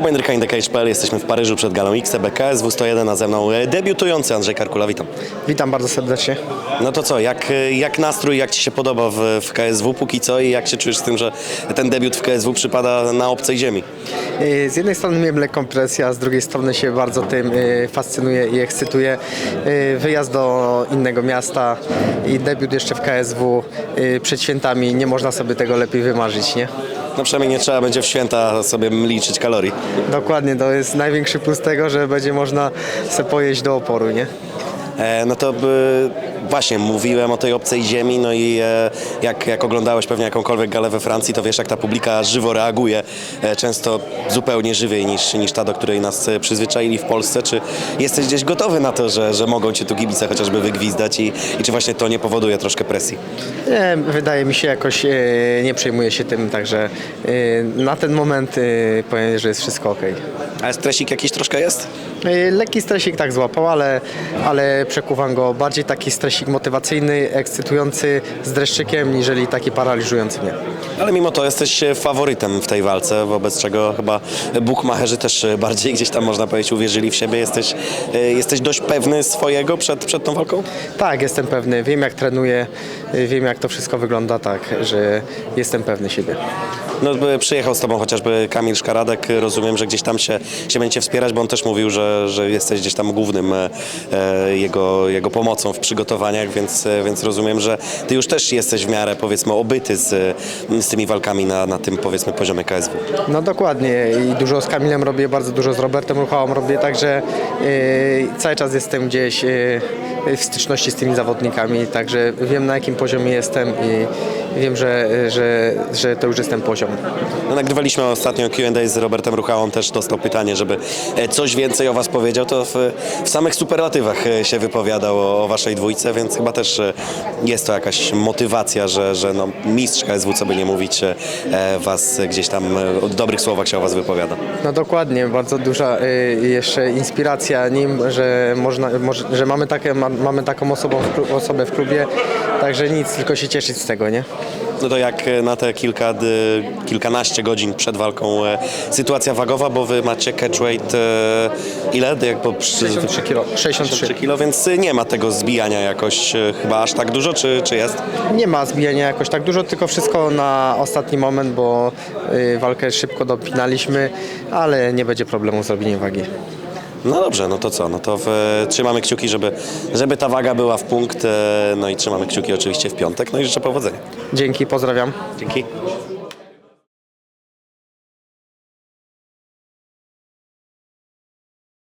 Jakub Endryka, InTheCage.pl, jesteśmy w Paryżu przed galą XTB KSW 101, a ze mną e, debiutujący Andrzej Karkula, witam. Witam bardzo serdecznie. No to co, jak, e, jak nastrój, jak Ci się podoba w, w KSW póki co i jak się czujesz z tym, że ten debiut w KSW przypada na obcej ziemi? Z jednej strony miałem lekką presję, a z drugiej strony się bardzo tym fascynuję i ekscytuję. Y, Wyjazd do innego miasta i debiut jeszcze w KSW przed świętami, nie można sobie tego lepiej wymarzyć, nie? No przynajmniej nie trzeba będzie w święta sobie liczyć kalorii. Dokładnie, to jest największy plus tego, że będzie można sobie pojeść do oporu, nie? E, no to by, właśnie mówiłem o tej obcej ziemi, no i e, jak, jak oglądałeś pewnie jakąkolwiek galę we Francji, to wiesz jak ta publika żywo reaguje, e, często zupełnie żywiej niż, niż ta, do której nas e, przyzwyczaili w Polsce. Czy jesteś gdzieś gotowy na to, że, że mogą Cię tu kibice chociażby wygwizdać i, i czy właśnie to nie powoduje troszkę presji? Nie, wydaje mi się jakoś e, nie przejmuję się tym, także e, na ten moment e, powiem, że jest wszystko ok. A stresik jakiś troszkę jest? Y, Lekki stresik tak złapał, ale, ale przekuwam go bardziej taki stresik motywacyjny, ekscytujący z dreszczykiem, niżeli taki paraliżujący mnie. Ale mimo to jesteś e, faworytem w tej walce, wobec czego chyba bukmacherzy też e, bardziej gdzieś tam można powiedzieć uwierzyli w siebie. Jesteś, e, jesteś dość pewny swojego przed, przed tą walką? Tak, jestem pewny, wiem jak trenuję, wiem jak to wszystko wygląda, tak, że jestem pewny siebie. No, przyjechał z tobą chociażby Kamil Szkaradek, rozumiem, że gdzieś tam się, się będzie wspierać, bo on też mówił, że, że jesteś gdzieś tam głównym e, e, jego, jego pomocą w przygotowaniach, więc, e, więc rozumiem, że ty już też jesteś w miarę powiedzmy obyty z, z tymi walkami na, na tym powiedzmy poziomie KSW. No dokładnie i dużo z Kamilem robię, bardzo dużo z Robertem Ruchałą robię, także cały czas jestem gdzieś w styczności z tymi zawodnikami, także wiem na jakim poziomie jestem i wiem, że, że, że to już jest ten poziom. No, nagrywaliśmy ostatnio Q&A z Robertem Ruchałą, też dostał pytanie, żeby e, coś więcej o was powiedział, to w, w samych superlatywach e, się wypowiadał o, o waszej dwójce, więc chyba też e, jest to jakaś motywacja, że, że no, mistrz KSW, co by nie mówić, was gdzieś tam o dobrych słowach się o was wypowiada. No dokładnie, bardzo duża jeszcze inspiracja nim, że, można, że mamy, takie, ma, mamy taką osobą w, osobę w klubie, także nic, tylko się cieszyć z tego, nie? No to jak e, na te kilka, kilkanaście godzin przed walką e, sytuacja wagowa, bo wy macie catchweight e, ile? Jak po, przy, 63 kilo, 63. kilo, więc nie ma tego zbijania jakoś chyba aż tak dużo, czy, czy jest? Nie ma zbijania jakoś tak dużo, tylko wszystko na ostatni moment, bo walkę szybko dopinaliśmy, ale nie będzie problemu z zrobieniem wagi. No dobrze, no to co? No to w, trzymamy kciuki, żeby, żeby ta waga była w punkt. e, No i trzymamy kciuki oczywiście w piątek. No i życzę powodzenia. Dzięki, pozdrawiam. Dzięki.